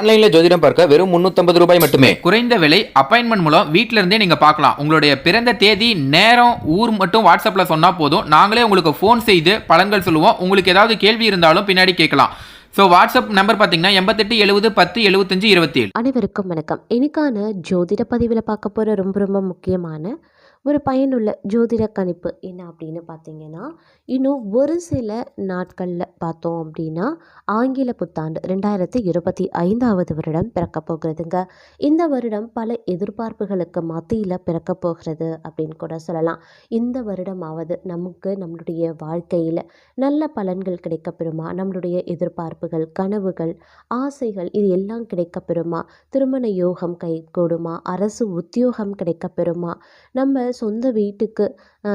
ஆன்லைன்ல ஜோதிடம் பார்க்க வெறும் 350 ரூபாய் மட்டுமே. குறைந்த விலை அப்பாயின்மெண்ட் மூலம் வீட்ல இருந்தே நீங்க பார்க்கலாம். உங்களுடைய பிறந்த தேதி நேரம் ஊர் மட்டும் வாட்ஸ்அப்ல சொன்னா போதும். நாங்களே உங்களுக்கு ஃபோன் செய்து பலன்கள் சொல்லுவோம். உங்களுக்கு ஏதாவது கேள்வி இருந்தாலும் பின்னாடி கேட்கலாம். ஸோ வாட்ஸ்அப் நம்பர் பார்த்தீங்கன்னா எண்பத்தெட்டு எழுபது பத்து எழுபத்தஞ்சு இருபத்தி ஏழு அனைவருக்கும் வணக்கம். இன்னைக்கான ஜோதிட பதிவில் பார்க்க போகிற ரொம்ப ரொம்ப முக்கியமான ஒரு பயனுள்ள ஜோதிட கணிப்பு என்ன அப்படின்னு பார்த்தீங்கன்னா இன்னும் ஒரு சில நாட்களில் பார்த்தோம் அப்படின்னா ஆங்கில புத்தாண்டு ரெண்டாயிரத்தி இருபத்தி ஐந்தாவது வருடம் பிறக்க போகிறதுங்க. இந்த வருடம் பல எதிர்பார்ப்புகளுக்கு மத்தியில் பிறக்க போகிறது அப்படின்னு கூட சொல்லலாம். இந்த வருடமாவது நமக்கு நம்மளுடைய வாழ்க்கையில் நல்ல பலன்கள் கிடைக்கப்பெறுமா? நம்மளுடைய எதிர்பார்ப்புகள் கனவுகள் ஆசைகள் இது எல்லாம் கிடைக்கப்பெறுமா? திருமண யோகம் கைகூடுமா அரசு உத்தியோகம் கிடைக்கப்பெறுமா? நம்ம சொந்த வீட்டுக்கு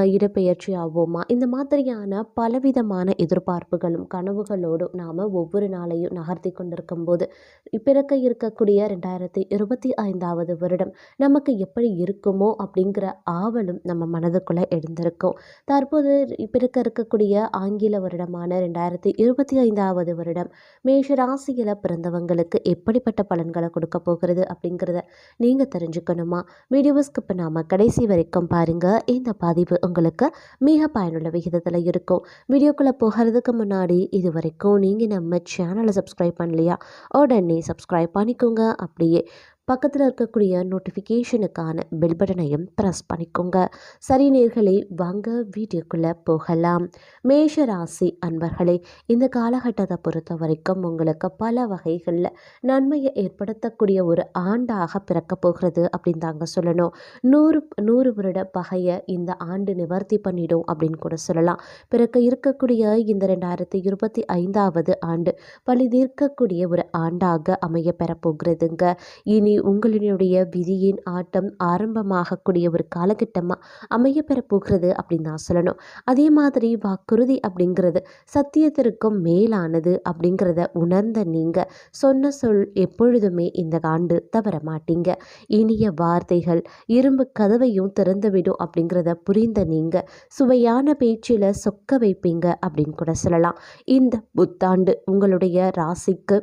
இடப்பெயர்ச்சி ஆவோமா இந்த மாதிரியான பலவிதமான எதிர்பார்ப்புகளும் கனவுகளோடும் நாம் ஒவ்வொரு நாளையும் நகர்த்தி கொண்டிருக்கும் போது பிறக்க இருக்கக்கூடிய ரெண்டாயிரத்தி இருபத்தி ஐந்தாவது வருடம் நமக்கு எப்படி இருக்குமோ அப்படிங்கிற ஆவலும் நம்ம மனதுக்குள்ளே எழுந்திருக்கும். தற்போது பிறக்க இருக்கக்கூடிய ஆங்கில வருடமான ரெண்டாயிரத்தி இருபத்தி ஐந்தாவது வருடம் மேஷ ராசியில் பிறந்தவங்களுக்கு எப்படிப்பட்ட பலன்களை கொடுக்க போகிறது அப்படிங்கிறத நீங்கள் தெரிஞ்சுக்கணுமா? வீடியோஸ்க்கு இப்போ நாம் கடைசி வரைக்கும் பாருங்கள் இந்த பதிவு உங்களுக்கு மிக பயனுள்ள விகிதத்தில் இருக்கும். வீடியோக்குள்ளே போகிறதுக்கு முன்னாடி இது வரைக்கும் நீங்கள் நம்ம சேனலை சப்ஸ்கிரைப் பண்ணலையா? உடனே சப்ஸ்கிரைப் பண்ணிக்கோங்க. அப்படியே பக்கத்தில் இருக்கக்கூடிய நோட்டிஃபிகேஷனுக்கான பெல் பட்டனையும் ப்ரெஸ் பண்ணிக்கோங்க. சரி நேர்களை வாங்க வீடியோக்குள்ளே போகலாம். மேஷ ராசி அன்பர்களே இந்த காலகட்டத்தை பொறுத்த வரைக்கும் உங்களுக்கு பல வகைகளில் நன்மையை ஏற்படுத்தக்கூடிய ஒரு ஆண்டாக பிறக்க போகிறது அப்படின்னு தாங்க சொல்லணும். நூறு நூறு வருட பகையை இந்த ஆண்டு நிவர்த்தி பண்ணிடும் அப்படின்னு கூட சொல்லலாம். பிறக்க இருக்கக்கூடிய இந்த ரெண்டாயிரத்தி இருபத்தி ஐந்தாவது ஆண்டு பழி தீர்க்கக்கூடிய ஒரு ஆண்டாக அமைய பெறப்போகிறதுங்க இனி உங்களினுடைய விதியின் ஆட்டம் ஆரம்பமாகக்கூடிய ஒரு காலகட்டமாக அமைய பெறப்போகிறது அப்படின்னு தான் சொல்லணும். அதே மாதிரி வாக்குறுதி அப்படிங்கிறது சத்தியத்திற்கும் மேலானது அப்படிங்கிறத உணர்ந்த நீங்கள் சொன்ன சொல் எப்பொழுதுமே இந்த ஆண்டு தவற மாட்டீங்க. இனிய வார்த்தைகள் இரும்பு கதவையும் திறந்துவிடும் அப்படிங்கிறத புரிந்த நீங்கள் சுவையான பேச்சில் சொக்க வைப்பீங்க அப்படின்னு கூட சொல்லலாம். இந்த புத்தாண்டு உங்களுடைய ராசிக்கு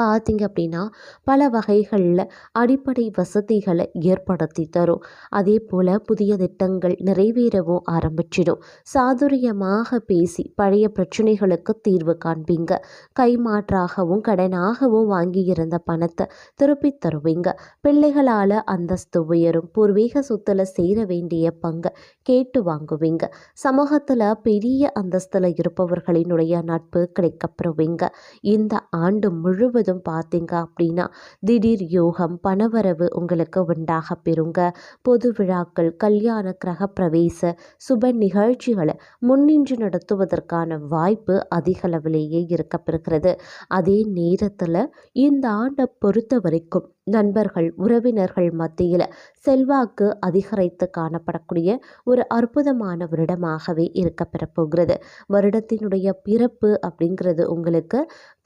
பார்த்தீங்க அப்படின்னா பல வகைகளில் அடிப்படை வசதிகளை ஏற்படுத்தி தரும். அதே போல் புதிய திட்டங்கள் நிறைவேறவும் ஆரம்பிச்சிடும். சாதுரியமாக பேசி பழைய பிரச்சனைகளுக்கு தீர்வு காண்பீங்க. கைமாற்றாகவும் கடனாகவும் வாங்கியிருந்த பணத்தை திருப்பி தருவீங்க. பிள்ளைகளால் அந்தஸ்து உயரும். பூர்வீக சொத்துல சேர வேண்டிய பங்கை கேட்டு வாங்குவீங்க. சமூகத்தில் பெரிய அந்தஸ்தில் இருப்பவர்களினுடைய நட்பு கிடைக்கப்பெறுவீங்க. இந்த ஆண்டு முழுவதும் பார்த்தீங்க அப்படின்னா திடீர் யோகம் பணவரவு உங்களுக்கு உண்டாக பெறுங்க. பொது விழாக்கள் கல்யாண கிரக பிரவேச சுப நிகழ்ச்சிகளை முன்னின்று நடத்துவதற்கான வாய்ப்பு அதிகளவிலேயே இருக்கப்பெறுகிறது அதே நேரத்தில் இந்த ஆண்டை பொறுத்த வரைக்கும் நண்பர்கள் உறவினர்கள் மத்தியில் செல்வாக்கு அதிகரித்து காணப்படக்கூடிய ஒரு அற்புதமான வருடமாகவே இருக்க போகிறது வருடத்தினுடைய பிறப்பு அப்படிங்கிறது உங்களுக்கு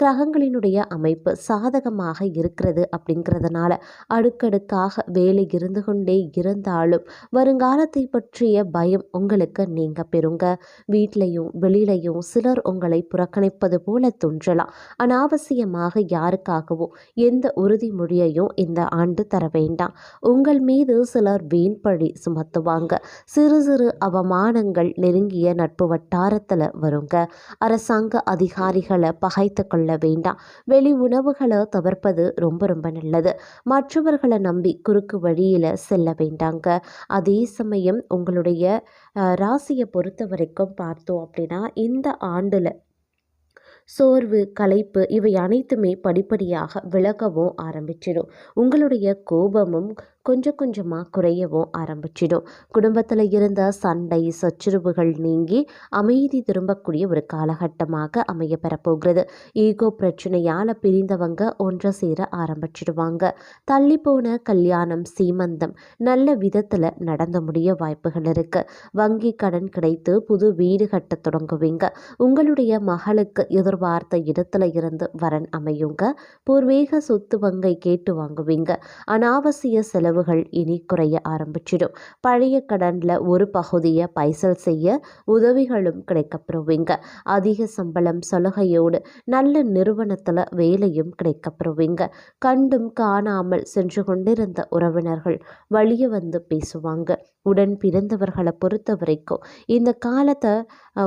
கிரகங்களினுடைய அமைப்பு சாதகமாக இருக்கிறது அப்படிங்கிறதுனால அடுக்கடுக்காக வேலை இருந்து கொண்டே இருந்தாலும் வருங்காலத்தை பற்றிய பயம் உங்களுக்கு நீங்க பெறுங்க. வீட்லையும் வெளியிலையும் சிலர் உங்களை புறக்கணிப்பது போல தோன்றலாம். அனாவசியமாக யாருக்காகவும் எந்த உறுதிமொழியையும் இந்த ஆண்டு தர வேண்டாம். உங்கள் மீது சிலர் வீண்பழி சுமத்துவாங்க. சிறு சிறு அவமானங்கள் நெருங்கிய நட்பு வட்டாரத்தில் வருங்க. அரசாங்க அதிகாரிகளை பகைத்து கொள்ள வேண்டாம். வெளி உணவுகளை தவிர்ப்பது ரொம்ப ரொம்ப நல்லது. மற்றவர்களை நம்பி குறுக்கு வழியில் செல்ல வேண்டாங்க. அதே சமயம் உங்களுடைய ராசியை பொறுத்த வரைக்கும் பார்த்தோம் அப்படின்னா இந்த ஆண்டில் சோர்வு களைப்பு இவை அனைத்துமே படிப்படியாக விலகவும் ஆரம்பிச்சிடும். உங்களுடைய கோபமும் கொஞ்சம் கொஞ்சமாக குறையவும் ஆரம்பிச்சிடும். குடும்பத்தில் இருந்த சண்டை சச்சுரவுகள் நீங்கி அமைதி திரும்பக்கூடிய ஒரு காலகட்டமாக அமைய பெறப்போகிறது. ஈகோ பிரச்சனையால் பிரிந்தவங்க ஒன்று சேர ஆரம்பிச்சிடுவாங்க. தள்ளி போன கல்யாணம் சீமந்தம் நல்ல விதத்தில் நடந்து முடிய வாய்ப்புகள் இருக்கு. வங்கி கடன் கிடைத்து புது வீடு கட்ட தொடங்குவீங்க. உங்களுடைய மகளுக்கு எதிர்பார்த்த இடத்துல இருந்து வரன் அமையுங்க. பூர்வீக சொத்து வங்கை கேட்டு வாங்குவீங்க. அனாவசிய செலவு செலவுகள் இனி குறைய ஆரம்பிச்சிடும். பழைய கடனில் ஒரு பகுதியை பைசல் செய்ய உதவிகளும் கிடைக்கப்பெறுவீங்க. அதிக சம்பளம் சலுகையோடு நல்ல நிறுவனத்தில் வேலையும் கிடைக்கப்பெறுவீங்க. கண்டும் காணாமல் சென்று கொண்டிருந்த உறவினர்கள் வழிய வந்து பேசுவாங்க. உடன் பிறந்தவர்களை பொறுத்த வரைக்கும் இந்த காலத்தை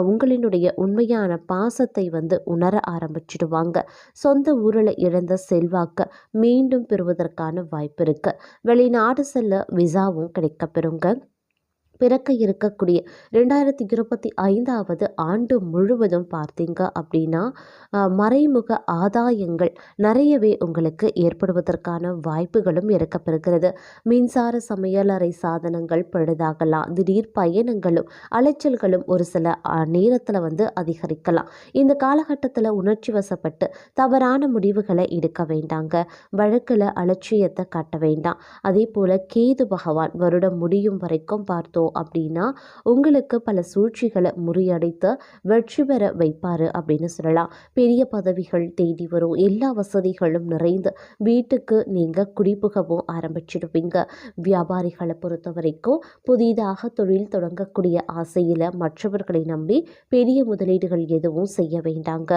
உங்களினுடைய உண்மையான பாசத்தை வந்து உணர ஆரம்பிச்சிடுவாங்க. சொந்த ஊரில் இழந்த செல்வாக்க மீண்டும் பெறுவதற்கான வாய்ப்பு இருக்கு. வெளிநாடு செல்ல விசாவும் கிடைக்கப்பெறுங்க. பிறக்க இருக்கக்கூடிய ரெண்டாயிரத்தி இருபத்தி ஐந்தாவது ஆண்டு முழுவதும் பார்த்தீங்க அப்படின்னா மறைமுக ஆதாயங்கள் நிறையவே உங்களுக்கு ஏற்படுவதற்கான வாய்ப்புகளும் இருக்கப்பெறுகிறது மின்சார சமையலறை சாதனங்கள் பழுதாகலாம் திடீர் பயணங்களும் அலைச்சல்களும் ஒரு சில நேரத்தில் வந்து அதிகரிக்கலாம். இந்த காலகட்டத்தில் உணர்ச்சி வசப்பட்டு தவறான முடிவுகளை எடுக்க வேண்டாங்க. வழக்கில் அலட்சியத்தை காட்ட வேண்டாம். அதே போல் கேது பகவான் வருடம் முடியும் வரைக்கும் பார்த்தோம் அப்படின்னா உங்களுக்கு பல சூழ்ச்சிகளை முறியடித்து வெற்றி பெற வைப்பார் அப்படின்னு சொல்லலாம். பெரிய பதவிகள் தேடி வரும். எல்லா வசதிகளும் நிறைந்து வீட்டுக்கு நீங்கள் குடிபுகவும் ஆரம்பிச்சிடுவீங்க வியாபாரிகளை பொறுத்த வரைக்கும் புதிதாக தொழில் தொடங்கக்கூடிய ஆசையில் மற்றவர்களை நம்பி பெரிய முதலீடுகள் எதுவும் செய்ய வேண்டாங்க.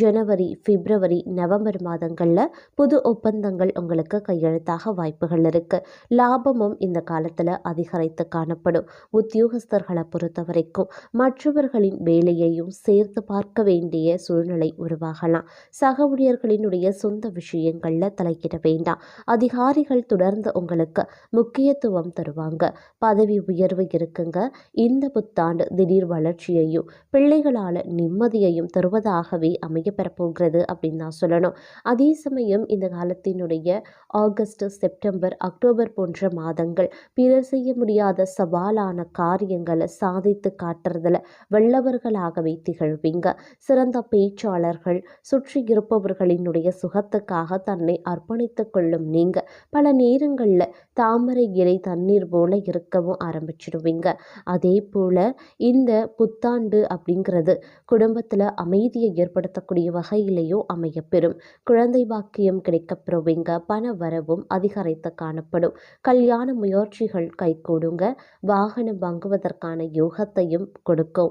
ஜனவரி பிப்ரவரி நவம்பர் மாதங்களில் புது ஒப்பந்தங்கள் உங்களுக்கு கையெழுத்தாக வாய்ப்புகள் இருக்குது லாபமும் இந்த காலத்தில் அதிகரித்து காணப்படும். உத்தியோகஸ்தர்களை பொறுத்த வரைக்கும் மற்றவர்களின் வேலையையும் சேர்த்து பார்க்க வேண்டிய சூழ்நிலை உருவாகலாம். சக ஊழியர்களினுடைய சொந்த விஷயங்களில் தலையிட வேண்டாம். அதிகாரிகள் தொடர்ந்து உங்களுக்கு முக்கியத்துவம் தருவாங்க. பதவி உயர்வு இருக்குங்க. இந்த புத்தாண்டு திடீர் வளர்ச்சியையும் பிள்ளைகளால் நிம்மதியையும் தருவதாகவே அமைய பெறப்போகிறது அப்படின்னு தான் சொல்லணும். அதே சமயம் இந்த காலத்தினுடைய ஆகஸ்ட் செப்டம்பர் அக்டோபர் போன்ற மாதங்கள் பிறர் செய்ய முடியாத சவாலான காரியங்களை சாதித்து காட்டுறதுல வல்லவர்களாகவே திகழ்வீங்க. சிறந்த பேச்சாளர்கள் சுற்றி இருப்பவர்களினுடைய சுகத்துக்காக தன்னை அர்ப்பணித்துக் கொள்ளும் நீங்க. பல நேரங்களில் தாமரை இலை தண்ணீர் போல இருக்கவும் ஆரம்பிச்சிடுவீங்க. அதே போல இந்த புத்தாண்டு அப்படிங்கிறது குடும்பத்தில் அமைதியை ஏற்படுத்தக்கூடிய வகையிலேயும் அமையப்பெறும். குழந்தை வாக்கியம் கிடைக்கப்பெறுவீங்க. பண வரவும் அதிகரித்து காணப்படும். கல்யாண முயற்சிகள் கைகூடுங்க. வாக வாகனம் வாங்குவதற்கான யோகத்தையும் கொடுக்கும்.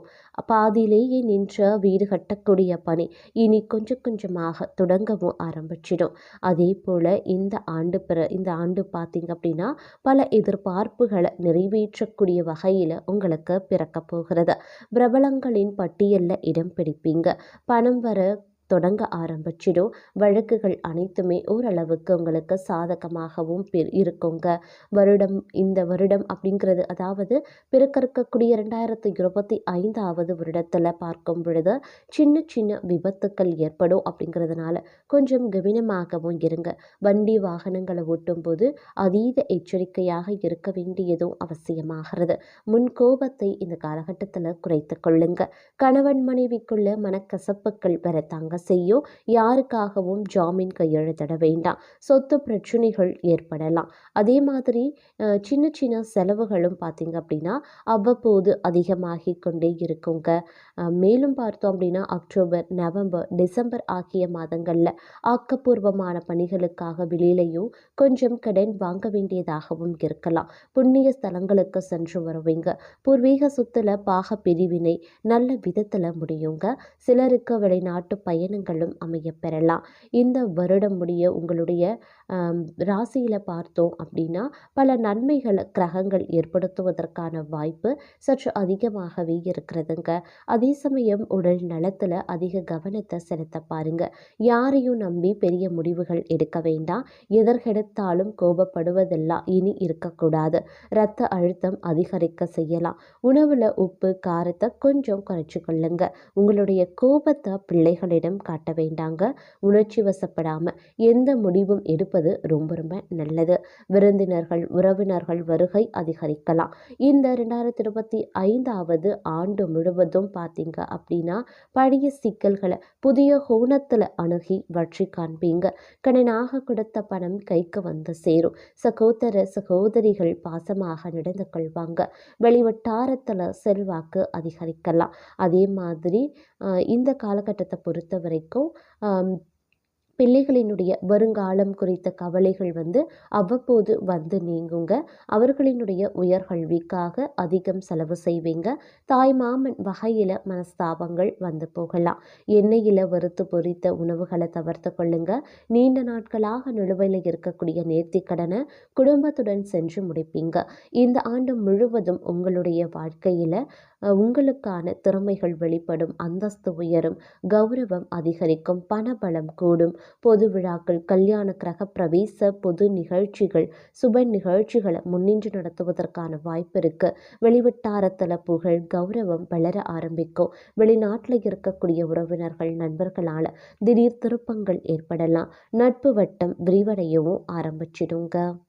பாதியிலேயே நின்ற வீடு கட்டக்கூடிய பணி இனி கொஞ்சம் கொஞ்சமாக தொடங்கவும் ஆரம்பிச்சிடும். அதே போல் இந்த ஆண்டு பிற இந்த ஆண்டு பார்த்தீங்க அப்படின்னா பல எதிர்பார்ப்புகளை நிறைவேற்றக்கூடிய வகையில் உங்களுக்கு பிறக்க போகிறது. பிரபலங்களின் பட்டியலில் இடம் பிடிப்பீங்க. பணம் வர தொடங்க ஆரம்பிச்சிடும். வழக்குகள் அனைத்துமே ஓரளவுக்கு உங்களுக்கு சாதகமாகவும் பெ- இருக்குங்க. வருடம் இந்த வருடம் அப்படிங்கிறது அதாவது பிறக்க இருக்கக்கூடிய இருபத்தி ஐந்தாவது வருடத்தில் பார்க்கும் பொழுது சின்ன சின்ன விபத்துக்கள் ஏற்படும் அப்படிங்கிறதுனால கொஞ்சம் கவனமாகவும் இருங்க. வண்டி வாகனங்களை ஓட்டும்போது அதீத எச்சரிக்கையாக இருக்க வேண்டியதும் அவசியமாகிறது. முன் கோபத்தை இந்த காலகட்டத்தில் குறைத்து கொள்ளுங்க. கணவன் மனைவிக்குள்ள மனக்கசப்புகள் வரத்தாங்க செய்யும். யாருக்காகவும் ஜாமீன் கையெழுத்திட வேண்டாம். சொத்து பிரச்சனைகள் ஏற்படலாம். அதே மாதிரி சின்ன சின்ன செலவுகளும் பார்த்தீங்க அப்படின்னா அவ்வப்போது அதிகமாகி கொண்டே இருக்குங்க. மேலும் பார்த்தோம் அப்படின்னா அக்டோபர் நவம்பர் டிசம்பர் ஆகிய மாதங்களில் ஆக்கப்பூர்வமான பணிகளுக்காக வெளியிலையும் கொஞ்சம் கடன் வாங்க வேண்டியதாகவும் இருக்கலாம். புண்ணிய ஸ்தலங்களுக்கு சென்று வருவீங்க. பூர்வீக சொத்துல பாக பிரிவினை நல்ல விதத்தில் முடியுங்க. சிலருக்கு வெளிநாட்டு பயணங்களும் அமைய பெறலாம். இந்த வருடம் முடிய உங்களுடைய ராசியில் பார்த்தோம் அப்படின்னா பல நன்மைகளை கிரகங்கள் ஏற்படுத்துவதற்கான வாய்ப்பு சற்று அதிகமாகவே இருக்கிறதுங்க. அதே சமயம் உடல் நலத்தில் அதிக கவனத்தை செலுத்த பாருங்க. யாரையும் நம்பி பெரிய முடிவுகள் எடுக்க வேண்டாம். எதற்கெடுத்தாலும் கோபப்படுவதெல்லாம் இனி இருக்கக்கூடாது. இரத்த அழுத்தம் அதிகரிக்க செய்யலாம். உணவில் உப்பு காரத்தை கொஞ்சம் குறைச்சி கொள்ளுங்க உங்களுடைய கோபத்தை பிள்ளைகளிடம் காட்ட வேண்டாங்க. உணர்ச்சி வசப்படாமல் எந்த முடிவும் எடுப்பது ரொம்ப ரொம்ப நல்லது. விருந்தினர்கள் உறவினர்கள் வருகை அதிகரிக்கலாம். இந்த ரெண்டாயிரத்தி இருபத்தி ஐந்தாவது ஆண்டு முழுவதும் பார்த்தீங்க அப்படின்னா பழைய சிக்கல்களை புதிய கோணத்தில் அணுகி வற்றி காண்பீங்க. கடனாக கொடுத்த பணம் கைக்கு வந்து சேரும். சகோதர சகோதரிகள் பாசமாக நடந்து கொள்வாங்க. வெளிவட்டாரத்தில் செல்வாக்கு அதிகரிக்கலாம். அதே மாதிரி இந்த காலகட்டத்தை பொறுத்த வரைக்கும் பிள்ளைகளினுடைய வருங்காலம் குறித்த கவலைகள் வந்து அவ்வப்போது வந்து நீங்குங்க. அவர்களினுடைய உயர்கல்விக்காக அதிகம் செலவு செய்வீங்க. தாய் மாமன் வகையில் மனஸ்தாபங்கள் வந்து போகலாம். எண்ணெயில் வறுத்து பொரித்த உணவுகளை தவிர்த்து கொள்ளுங்க. நீண்ட நாட்களாக நிலுவையில் இருக்கக்கூடிய நேர்த்திக்கடனை குடும்பத்துடன் சென்று முடிப்பீங்க. இந்த ஆண்டு முழுவதும் உங்களுடைய வாழ்க்கையில் உங்களுக்கான திறமைகள் வெளிப்படும் அந்தஸ்து உயரும் கௌரவம் அதிகரிக்கும் பணபலம் கூடும். பொது விழாக்கள் கல்யாண கிரக பிரவேச பொது நிகழ்ச்சிகள் சுப நிகழ்ச்சிகளை முன்னின்று நடத்துவதற்கான வாய்ப்பு இருக்கு. வெளிவட்டாரத்தில் புகழ் கௌரவம் வளர ஆரம்பிக்கும். வெளிநாட்டில் இருக்கக்கூடிய உறவினர்கள் நண்பர்களால் திடீர் திருப்பங்கள் ஏற்படலாம். நட்பு வட்டம் விரிவடையவும் ஆரம்பிச்சிடுங்க.